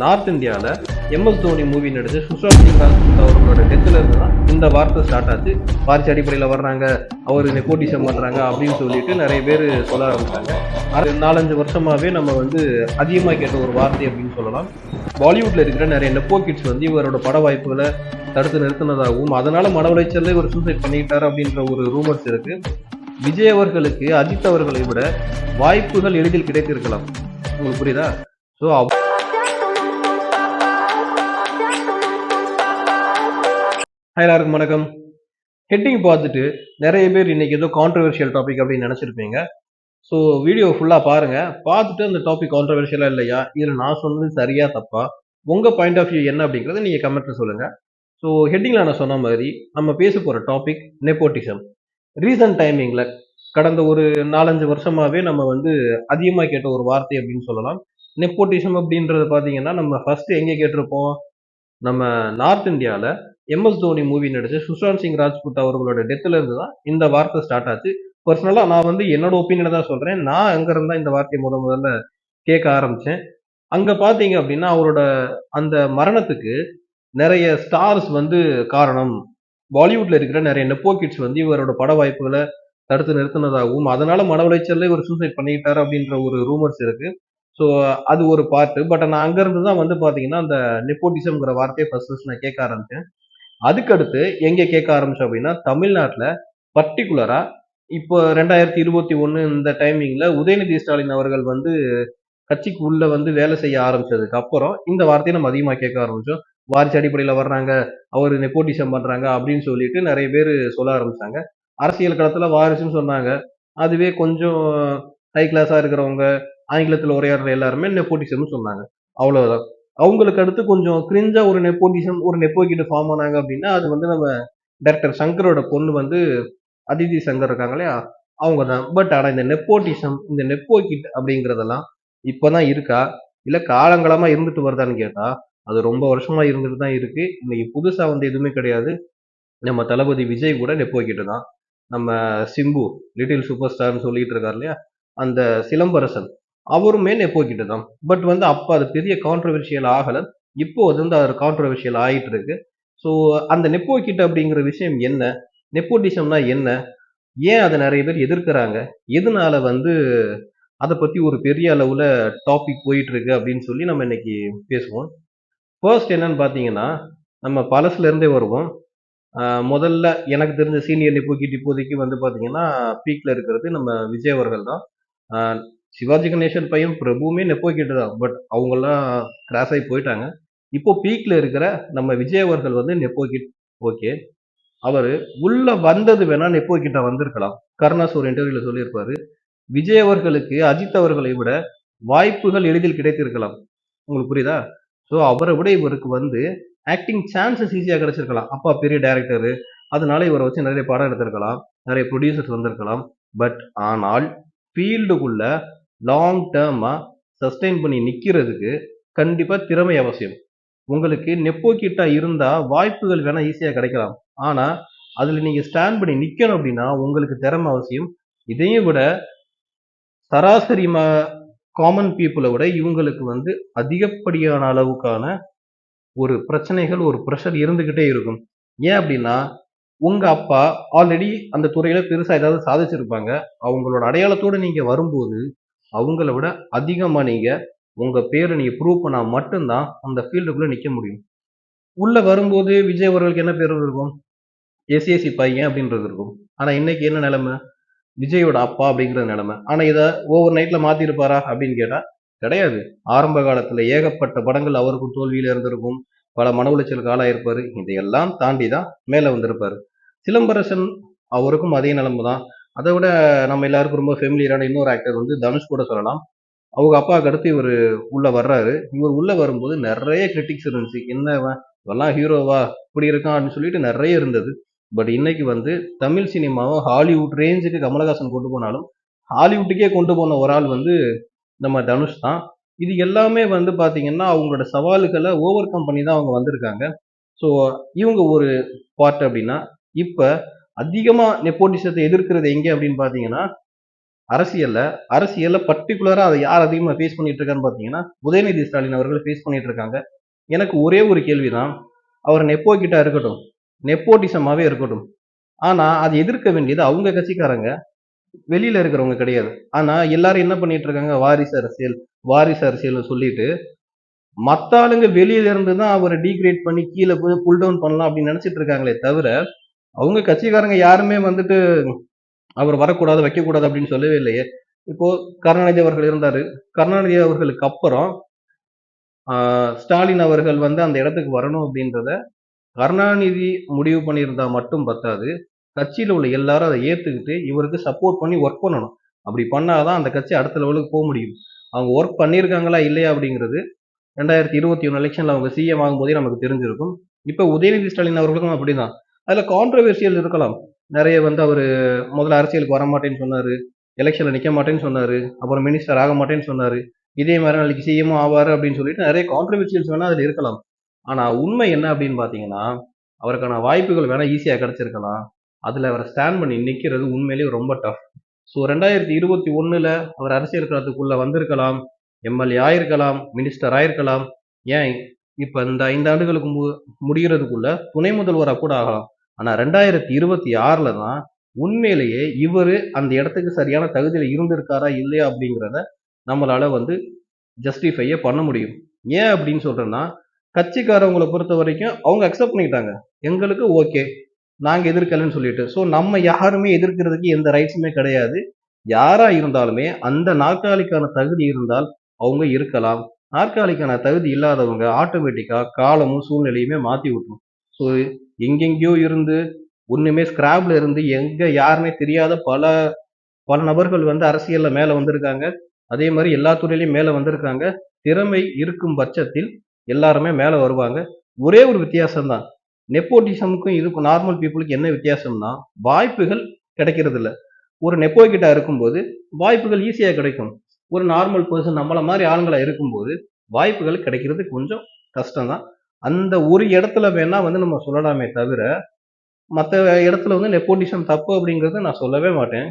North இந்தியாவில் MS Dhoni movie நடிச்சு சுஷாந்த் சிங் ராஜ்புத் அவர்களோட டெத்தில் இருந்து தான் இந்த வார்த்தை ஸ்டார்ட் ஆச்சு. வார்த்தை அடிப்படையில் வர்றாங்க. அவர் நெப்போட்டிசம் பண்ணுறாங்க அப்படின்னு சொல்லிட்டு நிறைய பேர் சொல்ல ஆரம்பிச்சாங்க. அது நாலஞ்சு வருஷமாகவே நம்ம வந்து அதிகமாக கேட்ட ஒரு வார்த்தை அப்படின்னு சொல்லலாம். பாலிவுட்டில் இருக்கிற நிறைய நெப்போ கிட்ஸ் வந்து இவரோட பட வாய்ப்புகளை தடுத்து நிறுத்தினதாகவும் அதனால் மன உளைச்சலே இவர் சூசைட் பண்ணிக்கிட்டார் அப்படின்ற ஒரு ரூமர்ஸ் இருக்கு. விஜய் அவர்களுக்கு அஜித் அவர்களை விட வாய்ப்புகள் எளிதில் கிடைத்திருக்கலாம். உங்களுக்கு புரியுதா? ஸோ எல்லாருக்கும் வணக்கம். ஹெட்டிங் பார்த்துட்டு நிறைய பேர் இன்னைக்கு ஏதோ கான்ட்ரவர்ஷியல் டாபிக் அப்படின்னு நினச்சிருப்பீங்க. ஸோ வீடியோ ஃபுல்லாக பாருங்கள் பார்த்துட்டு அந்த டாபிக் கான்ட்ரவர்ஷியலாக இல்லையா? இதில் நான் சொன்னது சரியா தப்பா? உங்கள் பாயிண்ட் ஆஃப் வியூ என்ன அப்படிங்கிறத நீங்கள் கமெண்ட்ல சொல்லுங்கள் ஸோ ஹெட்டிங்கில் நான் சொன்ன மாதிரி நம்ம பேச போகிற டாபிக் நெப்போட்டிசம் ரீசன்ட் டைமிங்கில் கடந்த ஒரு நாலஞ்சு வருஷமாகவே நம்ம வந்து அதிகமாக கேட்ட ஒரு வார்த்தை அப்படின்னு சொல்லலாம். நெப்போட்டிசம் அப்படின்றது பார்த்தீங்கன்னா நம்ம ஃபஸ்ட்டு எங்கே கேட்டிருப்போம்? நம்ம நார்த் இந்தியாவில் எம்எஸ் தோனி மூவி நடிச்சு சுஷாந்த் சிங் ராஜ்புத் அவர்களோட டெத்துல இருந்து தான் இந்த வார்த்தை ஸ்டார்ட் ஆச்சு. பர்சனலாக நான் வந்து என்னோட ஒப்பீனியனை தான் சொல்கிறேன் நான் அங்கே இருந்தா இந்த வார்த்தையை முத முதல்ல கேட்க ஆரம்பித்தேன் அங்கே பார்த்தீங்க அப்படின்னா அவரோட அந்த மரணத்துக்கு நிறைய ஸ்டார்ஸ் வந்து காரணம். பாலிவுட்ல இருக்கிற நிறைய நெப்போ கிட்ஸ் வந்து இவரோட பட வாய்ப்புகளை தடுத்து நிறுத்தினதாகவும் அதனால மன உளைச்சல்ல இவர் சூசைட் பண்ணிக்கிட்டாரு அப்படின்ற ஒரு ரூமர்ஸ் இருக்கு. ஸோ அது ஒரு பார்ட்டு பட் நான் அங்கேருந்து தான் வந்து பார்த்தீங்கன்னா அந்த நெப்போட்டிசம்ங்கிற வார்த்தையை ஃபர்ஸ்ட் ஃபர்ஸ்ட் நான் கேட்க ஆரம்பித்தேன் அதுக்கடுத்து எங்கே கேட்க ஆரம்பிச்சோம் அப்படின்னா தமிழ்நாட்டில் பர்டிகுலரா இப்போ ரெண்டாயிரத்தி இருபத்தி ஒன்று இந்த டைமிங்ல உதயநிதி ஸ்டாலின் அவர்கள் வந்து கட்சிக்கு உள்ள வந்து வேலை செய்ய ஆரம்பிச்சதுக்கு அப்புறம் இந்த வார்த்தையை நம்ம அதிகமாக கேட்க ஆரம்பிச்சோம். வாரிசு அடிப்படையில் வர்றாங்க அவர் நெப்போட்டிசம் பண்றாங்க அப்படின்னு சொல்லிட்டு நிறைய பேர் சொல்ல ஆரம்பிச்சாங்க. அரசியல் களத்துல வாரிசுன்னு சொன்னாங்க. அதுவே கொஞ்சம் ஹை கிளாஸா இருக்கிறவங்க ஆங்கிலத்தில் உரையாடுற எல்லாருமே நெப்போட்டிசம்னு சொன்னாங்க. அவ்வளவுதான். அவங்களுக்கு அடுத்து கொஞ்சம் கிரிஞ்சா ஒரு நெப்போட்டிசம் ஒரு நெப்போக்கிட்டு ஃபார்ம் ஆனாங்க அப்படின்னா அது வந்து நம்ம டைரக்டர் சங்கரோட பொண்ணு வந்து அதிதி சங்கர் இருக்காங்க இல்லையா? அவங்க தான் பட் ஆனால் இந்த நெப்போட்டிசம் இந்த நெப்போக்கிட் அப்படிங்கிறதெல்லாம் இப்போ தான் இருக்கா? இல்லை காலங்காலமாக இருந்துட்டு வருதான்னு கேட்டால் அது ரொம்ப வருஷமா இருந்துட்டு தான் இருக்கு. இன்னைக்கு புதுசாக வந்து எதுவுமே கிடையாது. நம்ம தளபதி விஜய் கூட நெப்போக்கிட்டு தான். நம்ம சிம்பு லிட்டில் சூப்பர் ஸ்டார்னு சொல்லிட்டு இருக்கார் இல்லையா? அந்த சிலம்பரசன். அவருமே நெப்போ கிட்ட தான் பட் வந்து அப்போ அது பெரிய கான்ட்ரவர்ஷியல் ஆகலை. இப்போ அது வந்து அது கான்ட்ரவர்ஷியல் ஆகிட்டு இருக்கு. ஸோ அந்த நெப்போ கிட்ட அப்படிங்கிற விஷயம் என்ன? நெப்போட்டிசம்னா என்ன? ஏன் அதை நிறைய பேர் எதிர்க்கிறாங்க? எதனால வந்து அதை பற்றி ஒரு பெரிய அளவில் டாபிக் போயிட்டு இருக்கு அப்படின்னு சொல்லி நம்ம இன்னைக்கு பேசுவோம். ஃபர்ஸ்ட் என்னன்னு பார்த்தீங்கன்னா நம்ம பழசுலேருந்தே வருவோம். முதல்ல எனக்கு தெரிஞ்ச சீனியர் நெப்போக்கிட்டு இப்போதைக்கு வந்து பார்த்தீங்கன்னா பீக்கில் இருக்கிறது நம்ம விஜய் அவர்கள் தான் சிவாஜி கணேசன் பையன் பிரபுவுமே நெப்போக்கிட்டு தான் பட் அவங்கெல்லாம் கிராஸ் ஆகி போயிட்டாங்க. இப்போ பீக்ல இருக்கிற நம்ம விஜய் அவர்கள் வந்து நெப்போக்கிட் ஓகே அவர் உள்ள வந்தது வேணா நெப்போக்கிட்ட வந்திருக்கலாம். கருணாஸ் ஒரு இன்டர்வியூல சொல்லியிருப்பாரு. விஜய் அவர்களுக்கு அஜித் அவர்களை விட வாய்ப்புகள் எளிதில் கிடைத்திருக்கலாம். உங்களுக்கு புரியுதா? ஸோ அவரை விட இவருக்கு வந்து ஆக்டிங் சான்சஸ் ஈஸியாக கிடைச்சிருக்கலாம். அப்பா பெரிய டேரக்டரு அதனால இவரை வச்சு நிறைய படம் எடுத்திருக்கலாம். நிறைய ப்ரொடியூசர்ஸ் வந்திருக்கலாம். பட் ஆனால் ஃபீல்டுக்குள்ள லாங் டேர்மாக சஸ்டெயின் பண்ணி நிற்கிறதுக்கு கண்டிப்பாக திறமை அவசியம். உங்களுக்கு நெப்போக்கிட்டா இருந்தால் வாய்ப்புகள் வேணால் ஈஸியாக கிடைக்கலாம். ஆனால் அதில் நீங்கள் ஸ்டாண்ட் பண்ணி நிற்கணும் அப்படின்னா உங்களுக்கு திறமை அவசியம். இதையும் விட சராசரி காமன் பீப்புளை விட இவங்களுக்கு வந்து அதிகப்படியான அளவுக்கான ஒரு பிரச்சனைகள் ஒரு ப்ரெஷர் இருந்துக்கிட்டே இருக்கும். ஏன் அப்படின்னா உங்கள் அப்பா ஆல்ரெடி அந்த துறையில் பெருசாக ஏதாவது சாதிச்சிருப்பாங்க. அவங்களோட அடையாளத்தோடு நீங்கள் வரும்போது அவங்கள விட அதிகமாக நீங்கள் உங்கள் பேரை நீங்கள் ப்ரூவ் பண்ணால் மட்டும்தான் அந்த ஃபீல்டுக்குள்ளே நிற்க முடியும். உள்ளே வரும்போது விஜய் அவர்களுக்கு என்ன பேர் இருக்கும்? எஸ்சிஎஸ்சி பையன் அப்படின்றது இருக்கும். ஆனால் இன்னைக்கு என்ன நிலைமை? விஜயோட அப்பா அப்படிங்கிற நிலைமை. ஆனால் இதை ஓவர் நைட்டில் மாற்றிருப்பாரா அப்படின்னு கேட்டால் கிடையாது. ஆரம்ப காலத்தில் ஏகப்பட்ட படங்கள் அவருக்கும் தோல்வியில் இருந்திருக்கும். பல மன உளைச்சலுக்கு ஆளாயிருப்பார். இதையெல்லாம் தாண்டி தான் மேலே வந்திருப்பார். சிலம்பரசன் அவருக்கும் அதே நிலைமை தான் அதை விட நம்ம எல்லாருக்கும் ரொம்ப ஃபெமிலியரான இன்னொரு ஆக்டர் வந்து தனுஷ் கூட சொல்லலாம். அவங்க அப்பாவுக்கு அடுத்து இவர் உள்ளே வர்றாரு. இவர் உள்ளே வரும்போது நிறைய கிரிட்டிக்ஸ் இருந்துச்சு. என்ன இவெல்லாம் ஹீரோவா இப்படி இருக்கான் அப்படின்னு சொல்லிட்டு நிறைய இருந்தது. பட் இன்னைக்கு வந்து தமிழ் சினிமாவை ஹாலிவுட் ரேஞ்சுக்கு கமலஹாசன் கொண்டு போனாலும் ஹாலிவுட்டுக்கே கொண்டு போன ஒரு ஆள் வந்து நம்ம தனுஷ் தான். இது எல்லாமே வந்து பார்த்தீங்கன்னா அவங்களோட சவால்களை ஓவர் கம் பண்ணி தான் அவங்க வந்திருக்காங்க. ஸோ இவங்க ஒரு பார்ட் அப்படின்னா இப்போ அதிகமாக நெப்போட்டிசத்தை எதிர்க்கிறது எங்கே அப்படின்னு பார்த்தீங்கன்னா அரசியலில். அரசியலில் பர்டிகுலராக அதை யார் அதிகமாக ஃபேஸ் பண்ணிட்டு இருக்கான்னு பாத்தீங்கன்னா உதயநிதி ஸ்டாலின் அவர்கள் ஃபேஸ் பண்ணிட்டு இருக்காங்க. எனக்கு ஒரே ஒரு கேள்விதான். அவர் நெப்போ கிட்ட இருக்கட்டும் நெப்போட்டிசமாகவே இருக்கட்டும். ஆனால் அதை எதிர்க்க வேண்டியது அவங்க கட்சிக்காரங்க. வெளியில் இருக்கிறவங்க கிடையாது. ஆனால் எல்லாரும் என்ன பண்ணிட்டு இருக்காங்க? வாரிசு அரசியல் வாரிசு அரசியல்னு சொல்லிட்டு மற்ற ஆளுங்க வெளியில இருந்து தான் அவரை டீக்ரேட் பண்ணி கீழே போய் புல் டவுன் பண்ணலாம் அப்படின்னு நினைச்சிட்டு இருக்காங்களே தவிர அவங்க கட்சிக்காரங்க யாருமே வந்துட்டு அவர் வரக்கூடாது வைக்கக்கூடாது அப்படின்னு சொல்லவே இல்லையே. இப்போ கருணாநிதி அவர்கள் இருந்தாரு. கருணாநிதி அவர்களுக்கு அப்புறம் ஸ்டாலின் அவர்கள் வந்து அந்த இடத்துக்கு வரணும் அப்படின்றத கருணாநிதி முடிவு பண்ணியிருந்தா மட்டும் பத்தாது. கட்சியில் உள்ள எல்லாரும் அதை ஏற்றுக்கிட்டு இவருக்கு சப்போர்ட் பண்ணி ஒர்க் பண்ணணும். அப்படி பண்ணாதான் அந்த கட்சி அடுத்த லெவலுக்கு போக முடியும். அவங்க ஒர்க் பண்ணியிருக்காங்களா இல்லையா அப்படிங்கிறது ரெண்டாயிரத்தி இருபத்தி ஒன்று எலெக்ஷனில் அவங்க சிஎம் ஆகும்போதே நமக்கு தெரிஞ்சிருக்கும். இப்போ உதயநிதி ஸ்டாலின் அவர்களுக்கும் அப்படிதான். அதில் கான்ட்ரவர்சியல் இருக்கலாம். நிறைய வந்து அவர் முதல்ல அரசியலுக்கு வர மாட்டேன்னு எலெக்ஷனில் நிற்க மாட்டேன்னு சொன்னார் அப்புறம் மினிஸ்டர் ஆக மாட்டேன்னு சொன்னார் இதே மாதிரி நாளைக்கு சிஎம் ஆவார் அப்படின்னு சொல்லிட்டு நிறைய கான்ட்ரவர்சியல்ஸ் வேணால் அதில் இருக்கலாம். ஆனால் உண்மை என்ன அப்படின்னு பார்த்தீங்கன்னா அவருக்கான வாய்ப்புகள் வேணால் ஈஸியாக கிடச்சிருக்கலாம். அதில் அவரை ஸ்டாண்ட் பண்ணி நிற்கிறது உண்மையிலேயே ரொம்ப டஃப் ஸோ ரெண்டாயிரத்தி இருபத்தி ஒன்றில் அவர் அரசியல் காலத்துக்குள்ளே வந்திருக்கலாம் எம்எல்ஏ ஆயிருக்கலாம் மினிஸ்டர் ஆயிருக்கலாம். ஏன்? இப்போ இந்த ஐந்து ஆண்டுகளுக்கு மு முடிகிறதுக்குள்ள துணை முதல்வராக கூட ஆகலாம். ஆனா ரெண்டாயிரத்தி இருபத்தி ஆறுல தான் உண்மையிலேயே இவர் அந்த இடத்துக்கு சரியான தகுதியில் இருந்திருக்காரா இல்லையா அப்படிங்கிறத நம்மளால வந்து ஜஸ்டிஃபையே பண்ண முடியும். ஏன் அப்படின்னு சொல்றேன்னா கட்சிக்காரவங்களை பொறுத்த வரைக்கும் அவங்க அக்செப்ட் பண்ணிக்கிட்டாங்க. எங்களுக்கு ஓகே நாங்கள் எதிர்க்கலன்னு சொல்லிட்டு. ஸோ நம்ம யாருமே எதிர்க்கிறதுக்கு எந்த ரைட்ஸுமே கிடையாது. யாரா இருந்தாலுமே அந்த நாற்காலிக்கான தகுதி இருந்தால் அவங்க இருக்கலாம். நாற்காலிக்கான தகுதி இல்லாதவங்க ஆட்டோமேட்டிக்காக காலமும் சூழ்நிலையுமே மாற்றி விட்டுரும். ஸோ எங்கெங்கேயோ இருந்து ஒன்றுமே ஸ்கிராப்ல இருந்து எங்கே யாருமே தெரியாத பல பல நபர்கள் வந்து அரசியலில் மேலே வந்திருக்காங்க. அதே மாதிரி எல்லா துறையிலையும் மேலே வந்திருக்காங்க. திறமை இருக்கும் பட்சத்தில் எல்லாருமே மேலே வருவாங்க. ஒரே ஒரு வித்தியாசம் தான் நெப்போட்டிசமுக்கும் இதுக்கும் நார்மல் பீப்புளுக்கு என்ன வித்தியாசம்னா வாய்ப்புகள் கிடைக்கிறது இல்லை ஒரு நெப்போ கிட்ட இருக்கும்போது வாய்ப்புகள் ஈஸியாக கிடைக்கும். ஒரு நார்மல் பர்சன் நம்மள மாதிரி ஆளுங்களாக இருக்கும்போது வாய்ப்புகள் கிடைக்கிறது கொஞ்சம் கஷ்டம் தான் அந்த ஒரு இடத்துல வேணா வந்து நம்ம சொல்லலாமே தவிர மற்ற இடத்துல வந்து நெப்போட்டிசம் தப்பு அப்படிங்கிறத நான் சொல்லவே மாட்டேன்.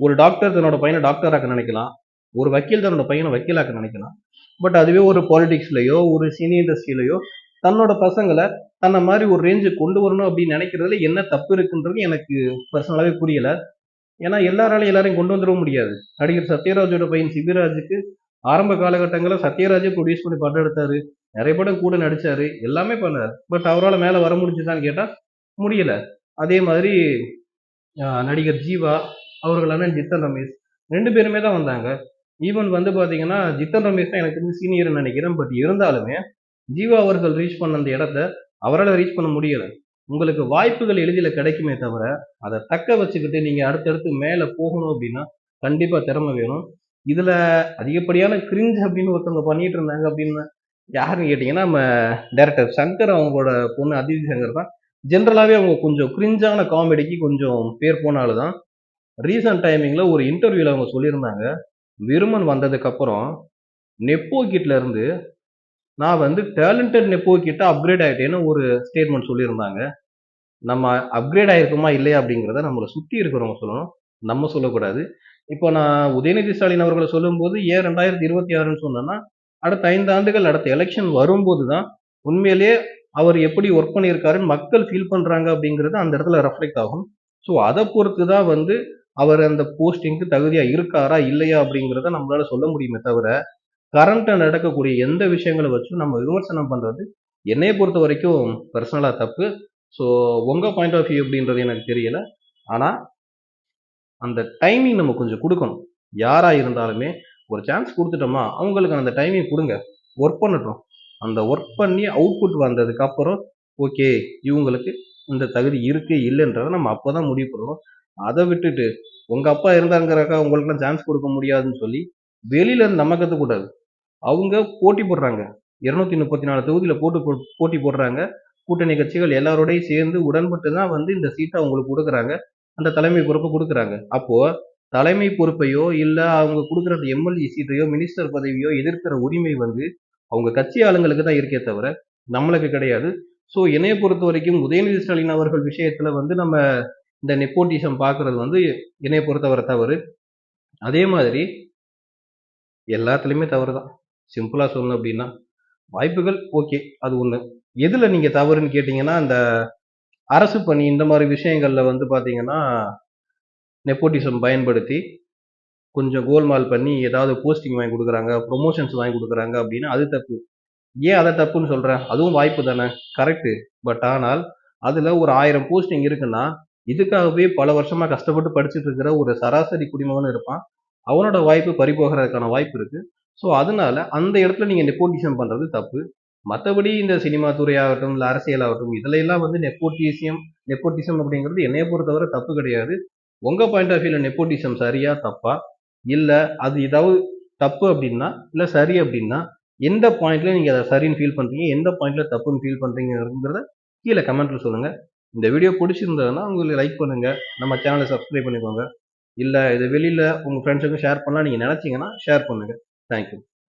ஒரு டாக்டர் தன்னோட பையனை டாக்டராக்க நினைக்கலாம். ஒரு வக்கீல் தன்னோட பையனை வக்கீலாக்க நினைக்கலாம். பட் அதுவே ஒரு பாலிடிக்ஸ்லையோ ஒரு சினி இண்டஸ்ட்ரியிலையோ தன்னோட பசங்களை தன்னை மாதிரி ஒரு ரேஞ்சுக்கு கொண்டு வரணும் அப்படின்னு நினைக்கிறதுல என்ன தப்பு இருக்குன்றது எனக்கு பர்சனலாகவே புரியல. ஏன்னா எல்லாராலையும் எல்லாரையும் கொண்டு வந்துட முடியாது. நடிகர் சத்யராஜோட பையன் சிபிராஜுக்கு ஆரம்ப காலகட்டங்களில் சத்யராஜே ப்ரொடியூஸ் பண்ணி படம் எடுத்தாரு. நிறைய படம் கூட நடிச்சாரு எல்லாமே பண்ணார். பட் அவரால் மேலே வர முடிஞ்சுதான்னு கேட்டால் முடியல. அதே மாதிரி நடிகர் ஜீவா அவர்களான ஜித்தன் ரமேஷ் ரெண்டு பேருமே தான் வந்தாங்க. ஈவன் வந்து பார்த்தீங்கன்னா ஜித்தன் ரமேஷ் தான் எனக்கு வந்து சீனியர் நினைக்கிறேன். பட் இருந்தாலுமே ஜீவா அவர்கள் ரீச் பண்ண அந்த இடத்த அவரால் ரீச் பண்ண முடியலை. உங்களுக்கு வாய்ப்புகள் எளிதில் கிடைக்குமே தவிர அதை தக்க வச்சுக்கிட்டு நீங்கள் அடுத்தடுத்து மேலே போகணும் அப்படின்னா கண்டிப்பாக திறமை வேணும். இதில் அதிகப்படியான கிரிஞ்ச் அப்படின்னு ஒருத்தவங்க பண்ணிட்டு இருந்தாங்க அப்படின்னு யாருன்னு கேட்டிங்கன்னா நம்ம டேரக்டர் சங்கர் அவங்களோட பொண்ணு அதிதி சங்கர் தான். ஜென்ரலாகவே அவங்க கொஞ்சம் கிரிஞ்சான காமெடிக்கு கொஞ்சம் பேர் போனாலும் தான். ரீசன்ட் டைமிங்கில் ஒரு இன்டர்வியூவில் அவங்க சொல்லியிருந்தாங்க. விருமன் வந்ததுக்கப்புறம் நெப்போ கிட்ல இருந்து நான் வந்து டேலண்டட் நெப்போ கிட்ட அப்கிரேட் ஆகிட்டேன்னு ஒரு ஸ்டேட்மெண்ட் சொல்லியிருந்தாங்க. நம்ம அப்கிரேட் ஆகிருக்கோமா இல்லையா அப்படிங்கிறத நம்மளை சுற்றி இருக்கிறவங்க சொல்லணும். நம்ம சொல்லக்கூடாது. இப்போ நான் உதயநிதி ஸ்டாலின் அவர்களை சொல்லும்போது ஏன் ரெண்டாயிரத்தி இருபத்தி ஆறுன்னு சொன்னேன்னா அடுத்த ஐந்து ஆண்டுகள் அடுத்த எலெக்ஷன் வரும்போது தான் உண்மையிலேயே அவர் எப்படி ஒர்க் பண்ணியிருக்காருன்னு மக்கள் ஃபீல் பண்ணுறாங்க அப்படிங்கிறது அந்த இடத்துல ரெஃப்ளெக்ட் ஆகும். ஸோ அதை பொறுத்து தான் வந்து அவர் அந்த போஸ்டிங்க்கு தகுதியாக இருக்காரா இல்லையா அப்படிங்கிறத நம்மளால சொல்ல முடியுமே தவிர கரண்ட்டை நடக்கக்கூடிய எந்த விஷயங்களை வச்சும் நம்ம விமர்சனம் பண்ணுறது என்னைய பொறுத்த வரைக்கும் பர்சனலாக தப்பு. ஸோ உங்கள் பாயிண்ட் ஆஃப் வியூ அப்படின்றது எனக்கு தெரியல. ஆனால் அந்த டைமிங் நம்ம கொஞ்சம் கொடுக்கணும். யாராக இருந்தாலுமே ஒரு சான்ஸ் கொடுத்துட்டோமா அவங்களுக்கு அந்த டைமிங் கொடுங்க. ஒர்க் பண்ணட்டும். அந்த ஒர்க் பண்ணி அவுட்புட் வந்ததுக்கு அப்புறம் ஓகே இவங்களுக்கு இந்த தகுதி இருக்கு இல்லைன்றத நம்ம அப்பதான் முடிவு பண்ணணும். அதை விட்டுட்டு உங்க அப்பா இருந்தாங்கிறக்கா உங்களுக்குலாம் சான்ஸ் கொடுக்க முடியாதுன்னு சொல்லி வெளியில இருந்து நம்ம கத்துக்கூடாது அவங்க போட்டி போடுறாங்க. இருநூத்தி முப்பத்தி நாலு தொகுதியில போட்டு போட்டி போடுறாங்க. கூட்டணி கட்சிகள் எல்லாரோடையும் சேர்ந்து உடன்பட்டு தான் வந்து இந்த சீட்டை அவங்களுக்கு கொடுக்குறாங்க. அந்த தலைமை பொறுப்பை கொடுக்குறாங்க. அப்போ தலைமை பொறுப்பையோ இல்ல அவங்க கொடுக்குற எம்எல்ஏ சீட்டையோ மினிஸ்டர் பதவியோ எதிர்க்கிற உரிமை வந்து அவங்க கட்சி ஆளுங்களுக்கு தான் இருக்கே தவிர நம்மளுக்கு கிடையாது. ஸோ என்னைய பொறுத்த வரைக்கும் உதயநிதி ஸ்டாலின் அவர்கள் விஷயத்துல வந்து நம்ம இந்த நெப்போட்டிசம் பார்க்கிறது வந்து என்னைய பொறுத்தவரை தவறு. அதே மாதிரி எல்லாத்துலேயுமே தவறு தான். சிம்பிளாக சொல்லணும் அப்படின்னா வாய்ப்புகள் ஓகே அது ஒன்று எதில் நீங்கள் தவறுன்னு கேட்டிங்கன்னா அந்த அரசு பணி இந்த மாதிரி விஷயங்களில் வந்து பார்த்தீங்கன்னா நெப்போட்டிசம் பயன்படுத்தி கொஞ்சம் கோல்மால் பண்ணி ஏதாவது போஸ்டிங் வாங்கி கொடுக்குறாங்க ப்ரொமோஷன்ஸ் வாங்கி கொடுக்குறாங்க அப்படின்னா அது தப்பு. ஏன் அதை தப்புன்னு சொல்கிறேன் அதுவும் வாய்ப்பு தானே. கரெக்டு பட் ஆனால் அதில் ஒரு ஆயிரம் போஸ்டிங் இருக்குன்னா இதுக்காகவே பல வருஷமாக கஷ்டப்பட்டு படிச்சுட்டு இருக்கிற ஒரு சராசரி குடிமகன் இருப்பான். அவனோட வாய்ப்பு பறிபோகிறதுக்கான வாய்ப்பு இருக்குது ஸோ அதனால அந்த இடத்துல நீங்கள் நெப்போட்டிசம் பண்ணுறது தப்பு. மற்றபடி இந்த சினிமா துறையாகட்டும் இல்லை அரசியலாகட்டும் இதில் எல்லாம் வந்து நெப்போட்டிசியம் நெப்போட்டிசம் அப்படிங்கிறது என்னைய பொறுத்தவரை தப்பு கிடையாது. உங்கள் பாயிண்ட் ஆஃப் வியூவில் நெப்போட்டிசம் சரியா தப்பா? இல்லை அது ஏதாவது தப்பு அப்படின்னா இல்லை சரி அப்படின்னா எந்த பாயிண்ட்ல நீங்கள் அதை சரின்னு ஃபீல் பண்ணுறீங்க எந்த பாயிண்ட்ல தப்புன்னு ஃபீல் பண்ணுறீங்கிறத கீழே கமெண்ட்ல சொல்லுங்க. இந்த வீடியோ பிடிச்சிருந்ததுன்னா உங்களுக்கு லைக் பண்ணுங்க. நம்ம சேனலை சப்ஸ்கிரைப் பண்ணிக்கோங்க. இல்லை இது வெளியில் உங்கள் ஃப்ரெண்ட்ஸுக்கும் ஷேர் பண்ணலாம். நீங்கள் நினச்சிங்கன்னா ஷேர் பண்ணுங்கள் தேங்க்யூ